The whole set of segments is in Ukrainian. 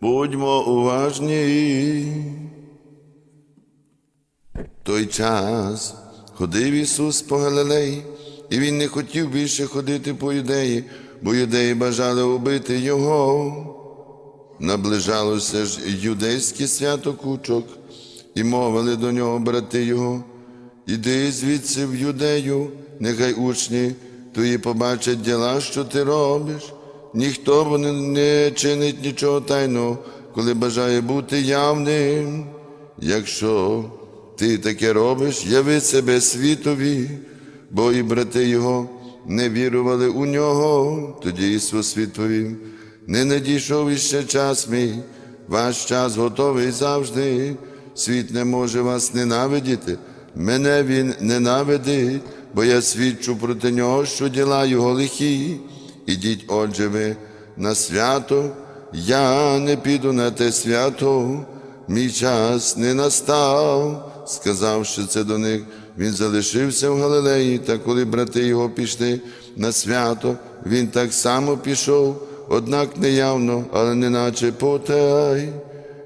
Будьмо уважні. Той час ходив Ісус по Галилеї, і Він не хотів більше ходити по юдеї, бо юдеї бажали убити Його. Наближалося ж юдейське свято кучок, і мовили до нього брати Його. Іди звідси в юдею, нехай учні твої побачать діла, що ти робиш. Ніхто не- чинить нічого тайного, коли бажає бути явним. Якщо ти таке робиш, яви себе світові, бо і брати його не вірували у нього. Тоді Ісус відповів, не надійшов іще час мій, ваш час готовий завжди. Світ не може вас ненавидіти, мене він ненавидить, бо я свідчу проти нього, що діла його лихі. Ідіть, отже, ви на свято, я не піду на те свято, мій час не настав. Сказавши це до них, він залишився в Галилеї, та коли брати його пішли на свято, він так само пішов, однак не явно, але неначе потай.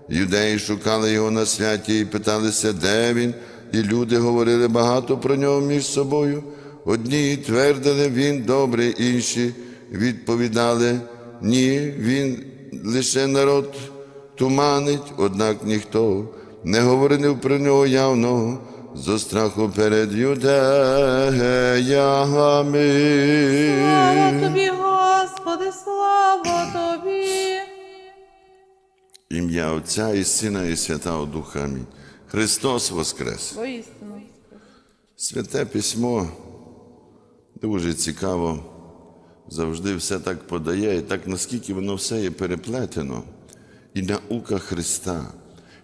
Юдеї шукали його на святі і питалися, де він, і люди говорили багато про нього між собою. Одні твердили, він добрий, інші відповідали, ні, він лише народ туманить, однак ніхто не говорив про нього явно зо страху перед Слава юдеями. тобі, Господи, слава тобі. Ім'я Отця і Сина, і Святого Духа. Амінь. Христос Воскрес! Воістину. Святе письмо дуже цікаво, завжди все так подає, і так наскільки воно все є переплетено, і наука Христа,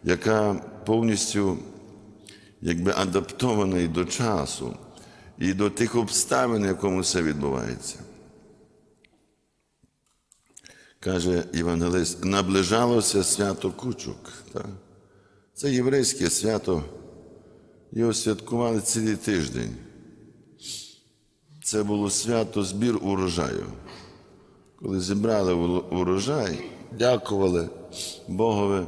яка повністю якби адаптована і до часу, і до тих обставин, в якому все відбувається. Каже Євангелист, наближалося свято кучок. Так? Це єврейське свято. Його святкували цілий тиждень. Це було свято збір урожаю. Коли зібрали урожай, дякували Богові,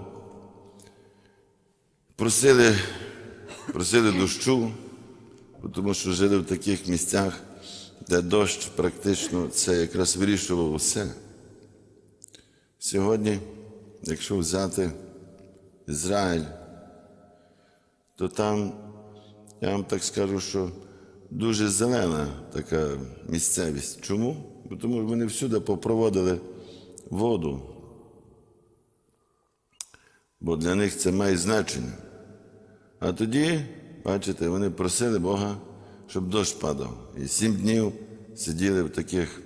просили, просили дощу, тому що жили в таких місцях, де дощ практично це якраз вирішував усе. Сьогодні, якщо взяти Ізраїль, то там, я вам так скажу, що дуже зелена така місцевість. Чому? Бо Тому що вони всюди попроводили воду. Бо для них це має значення. А тоді, бачите, вони просили Бога, щоб дощ падав. І сім днів сиділи в таких,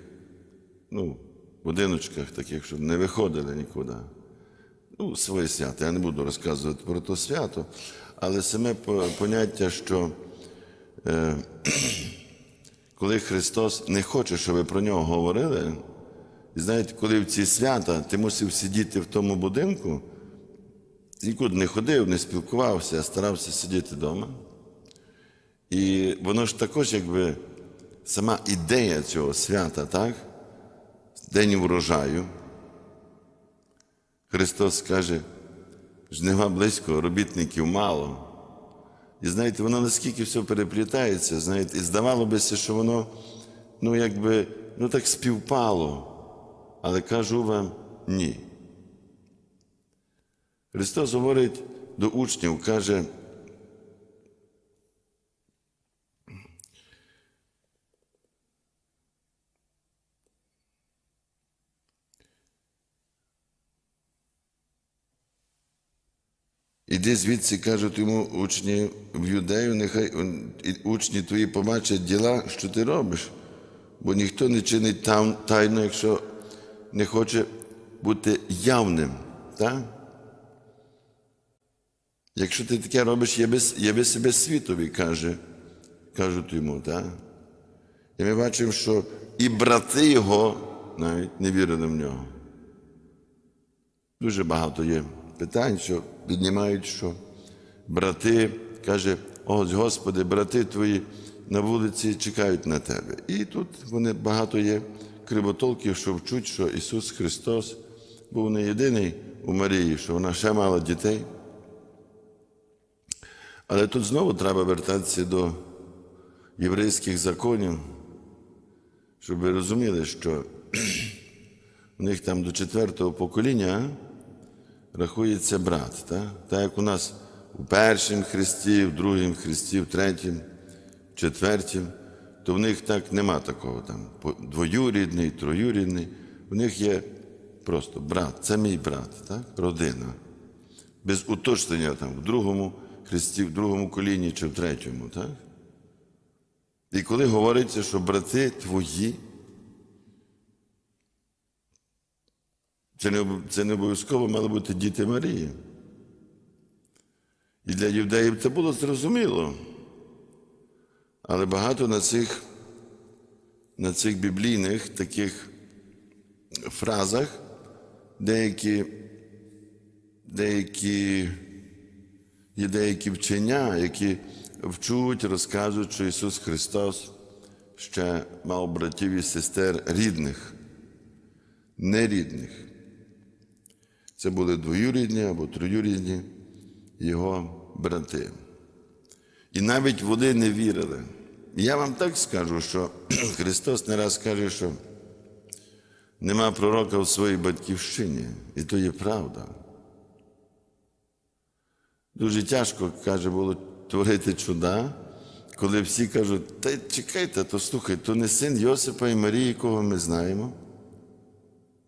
ну, будиночках таких, щоб не виходили нікуди. Ну, своє свято. Я не буду розказувати про то свято, але саме поняття, що коли Христос не хоче, щоб ви про нього говорили, і знаєте, коли в ці свята ти мусив сидіти в тому будинку, нікуди не ходив, не спілкувався, а старався сидіти вдома. І воно ж також, якби сама ідея цього свята, так? День врожаю. Христос каже, жнива близько, робітників мало. І знаєте, воно наскільки все переплітається, знаєте, і здавало бися, що воно, ну, якби, ну так співпало. Але кажу вам ні. Христос говорить до учнів, каже, Іди звідси, кажуть йому учні в юдею, нехай учні твої побачать діла, що ти робиш, бо ніхто не чинить там тайно, якщо не хоче бути явним. Так? Якщо ти таке робиш, яви, яви себе світові, каже, кажуть йому. Так? І ми бачимо, що і брати його навіть не вірили в нього. Дуже багато є питань, що піднімають, що брати, каже, ось Господи, брати твої на вулиці чекають на тебе. І тут вони багато є кривотолків, що вчуть, що Ісус Христос був не єдиний у Марії, що вона ще мала дітей. Але тут знову треба вертатися до єврейських законів, щоб ви розуміли, що у них там до четвертого покоління рахується брат. Так, так як у нас у першому хресті, в другому хресті, в третьому, в четвертому, то в них так нема такого там двоюрідний, троюрідний. У них є просто брат, це мій брат, так? родина. Без уточнення там в другому хресті, в другому коліні чи в третьому. Так? І коли говориться, що брати твої, це не, це не обов'язково мали бути діти Марії. І для юдеїв це було зрозуміло. Але багато на цих, на цих біблійних таких фразах деякі, деякі, є деякі вчення, які вчуть, розказують, що Ісус Христос ще мав братів і сестер рідних, нерідних. Це були двоюрідні або троюрідні його брати. І навіть вони не вірили. Я вам так скажу, що Христос не раз каже, що нема пророка в своїй батьківщині, і то є правда. Дуже тяжко, каже, було творити чуда, коли всі кажуть, та чекайте, то слухай, то не син Йосипа і Марії, кого ми знаємо.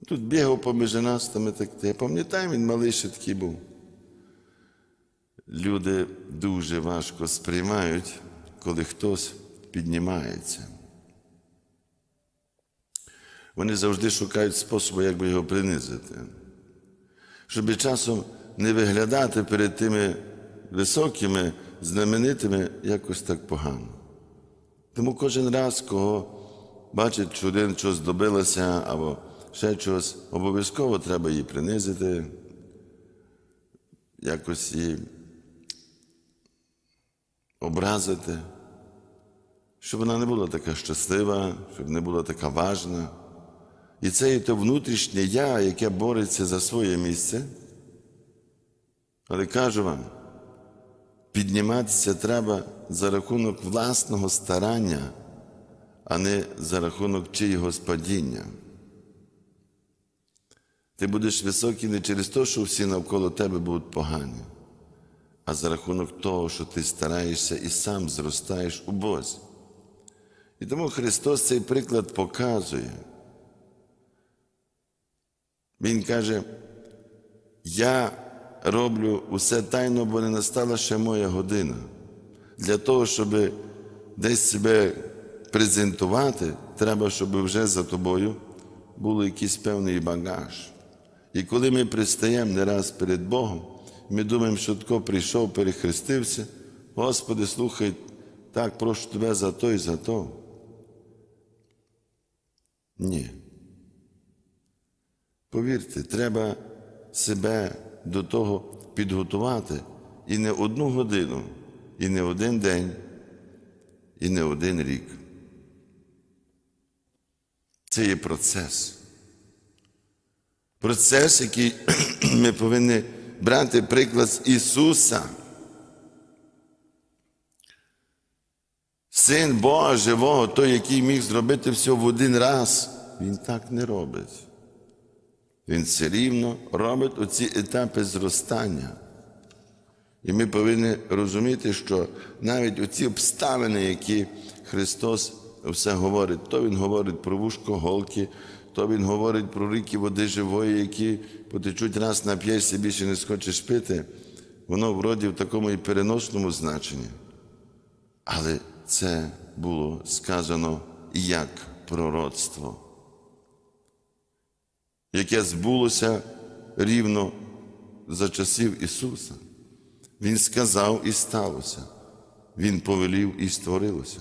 Тут бігав поміж нас, та ми так, я пам'ятаю, він малий ще такий був. Люди дуже важко сприймають, коли хтось піднімається. Вони завжди шукають способу, як би його принизити, щоб часом не виглядати перед тими високими, знаменитими якось так погано. Тому кожен раз, кого бачить, що один щось добилася або ще щось, обов'язково треба її принизити, якось її образити, щоб вона не була така щаслива, щоб не була така важна. І це є те внутрішнє я, яке бореться за своє місце. Але кажу вам, підніматися треба за рахунок власного старання, а не за рахунок чиїгось падіння. Ти будеш високий не через те, що всі навколо тебе будуть погані, а за рахунок того, що ти стараєшся і сам зростаєш у Бозі. І тому Христос цей приклад показує. Він каже, я роблю усе тайно, бо не настала ще моя година. Для того, щоб десь себе презентувати, треба, щоб вже за тобою був якийсь певний багаж. І коли ми пристаємо не раз перед Богом, ми думаємо, що тако прийшов, перехрестився, Господи, слухай, так прошу тебе за то і за то. Ні. Повірте, треба себе до того підготувати і не одну годину, і не один день, і не один рік. Це є процес. Процес, який ми повинні брати приклад з Ісуса. Син Бога живого, той, який міг зробити все в один раз, Він так не робить. Він все рівно робить оці етапи зростання. І ми повинні розуміти, що навіть оці обставини, які Христос все говорить, то Він говорить про вушко голки, то Він говорить про ріки води живої, які потечуть раз на нап'єшся, більше не схочеш пити, воно вроді в такому і переносному значенні. Але це було сказано як пророцтво яке збулося рівно за часів Ісуса. Він сказав і сталося. Він повелів і створилося.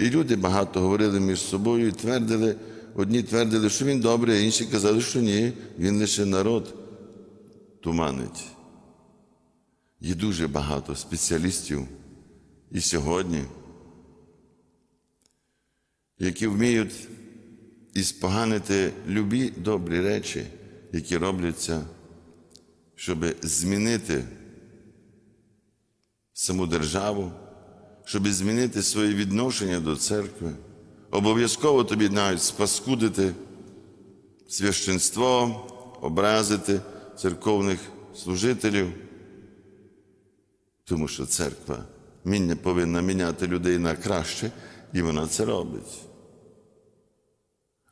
І люди багато говорили між собою і твердили, одні твердили, що він добрий, а інші казали, що ні, він лише народ туманить. Є дуже багато спеціалістів і сьогодні, які вміють і споганити любі добрі речі, які робляться, щоб змінити саму державу, щоб змінити своє відношення до церкви. Обов'язково тобі навіть спаскудити священство, образити церковних служителів, тому що церква міння повинна міняти людей на краще, і вона це робить.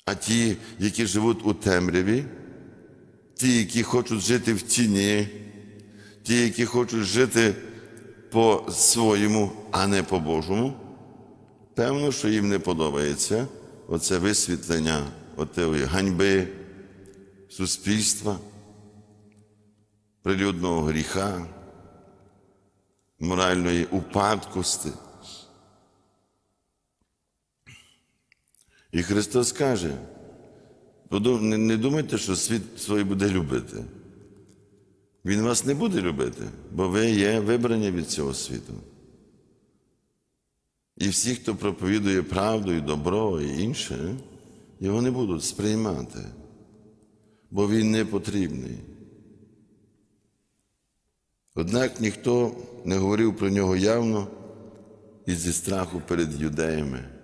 А ті, які живуть у темряві, ті, які хочуть жити в тіні, ті, які хочуть жити по своєму, а не по Божому, певно, що їм не подобається оце висвітлення отеї ганьби суспільства, прилюдного гріха, моральної упадкості. І Христос каже, не- думайте, що світ свій буде любити. Він вас не буде любити, бо ви є вибрані від цього світу. І всі, хто проповідує правду і добро і інше, його не будуть сприймати, бо він не потрібний. Однак ніхто не говорив про нього явно і зі страху перед юдеями.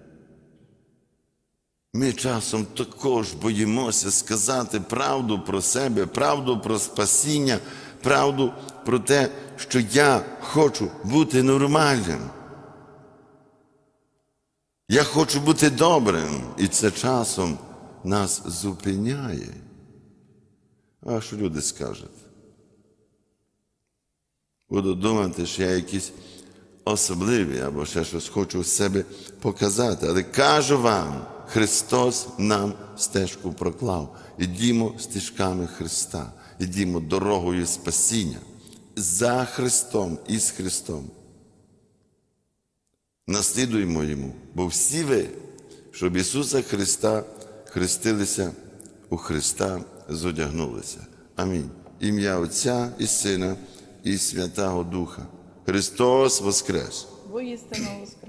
Ми часом також боїмося сказати правду про себе, правду про спасіння, правду про те, що я хочу бути нормальним. Я хочу бути добрим, і це часом нас зупиняє. А що люди скажуть? Буду думати, що я якийсь особливий або ще щось хочу з себе показати. Але кажу вам, Христос нам стежку проклав. Ідімо стежками Христа, ідімо дорогою спасіння за Христом і з Христом. Наслідуємо Йому, бо всі ви, щоб Ісуса Христа хрестилися у Христа, зодягнулися. Амінь. Ім'я Отця і Сина і Святого Духа. Христос Воскрес! Воістину воскрес.